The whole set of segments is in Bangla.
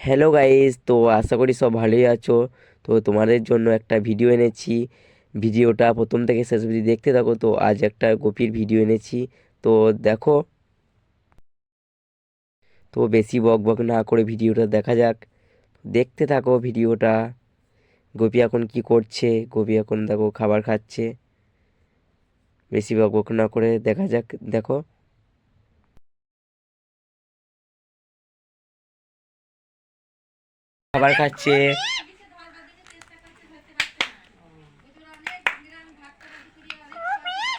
হ্যালো গাইস তো আশা করি সব ভালোই আছো। তো তোমাদের জন্য একটা ভিডিও এনেছি। ভিডিওটা প্রথম থেকে শেষ অবধি দেখতে থাকো। তো আজ একটা গোপির ভিডিও এনেছি। তো দেখো। তো বেশি বক বক না করে ভিডিওটা দেখা যাক। দেখতে থাকো ভিডিওটা গোপি এখন কি করছে? গোপি এখন দেখো খাবার খাচ্ছে। বেশি বক বক না করে দেখা যাক। দেখো। খাবার খাচ্ছে।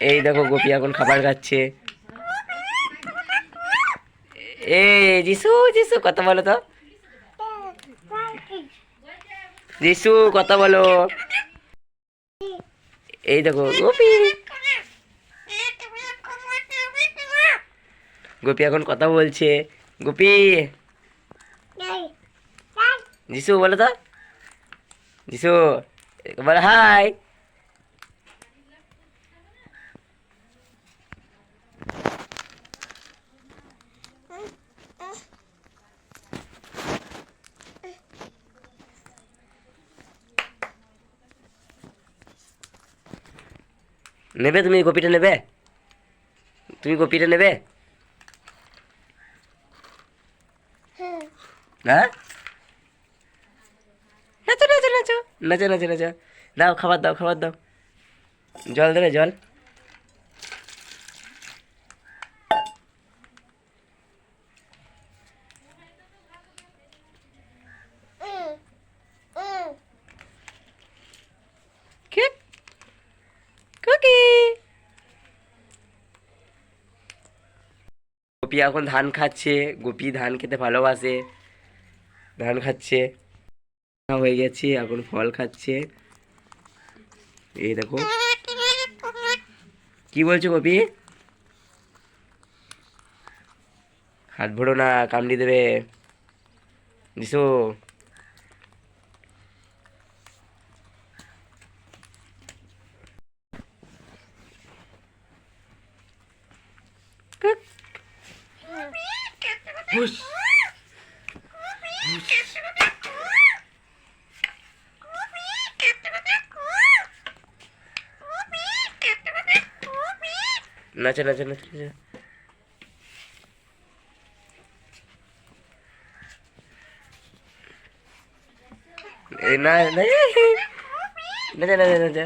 এই দেখো গোপী এখন খাবার খাচ্ছে। এ যিশু যিশু কথা বলো তো। যিশু কথা বলো। এই দেখো, গোপী। গোপী এখন কথা বলছে। গোপী। যিশু বলো তো। যিশু বলো হাই। নেবে তুমি কপিটা নেবে? তুমি কপিটা নেবে? হ্যাঁ নাচো নাচো নাচো নাচো নাচো। দাও খাবার দাও খাবার দাও। জল দেবে জল। গোপি এখন ধান খাচ্ছে গোপি ধান খেতে ভালোবাসে। ধান খাচ্ছে। হয়ে গেছে, এখন ফল খাচ্ছে। এই দেখো। কি বলছো কপি হাত ভরো না, কামড়ি দেবে। দিশো হুশ। নাচো নাচো নাচো নাচো। না নাচো নাচো নাচো।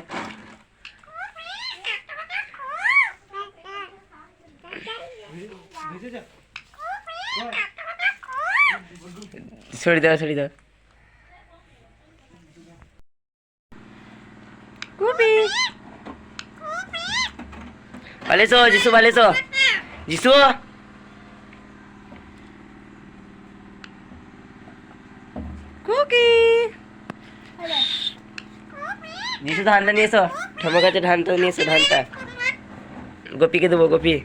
সরি দাও সরি দাও। গুপি বালেছো যিশু বালেছো যিশু কুকি যিশু ধানটা নিয়ে এসো ঠাম্মার কাছে ধানটা নিয়ে এসো ধানটা। গোপীকে দেবো গোপী।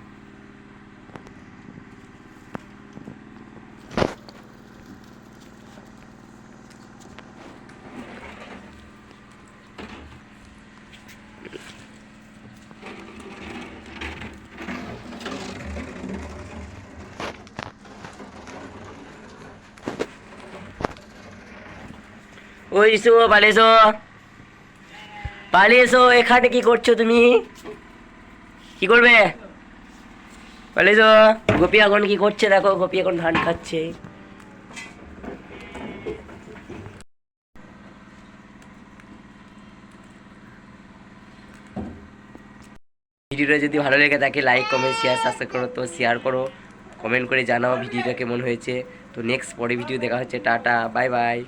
ওই ইসু পালিয়েছো, এখানে কি করছ তুমি? কি করবে? পালিয়েছো। গোপী এখন কি করছে দেখো, গোপী এখন ধান খাচ্ছে। ভিডিওটা যদি ভালো লেগে থাকে লাইক কমেন্ট শেয়ার সাবস্ক্রাইব করো, তো শেয়ার করো। কমেন্ট করে জানাও ভিডিওটা কেমন হয়েছে। তো নেক্সট পরে ভিডিও দেখা হচ্ছে, টাটা বাই বাই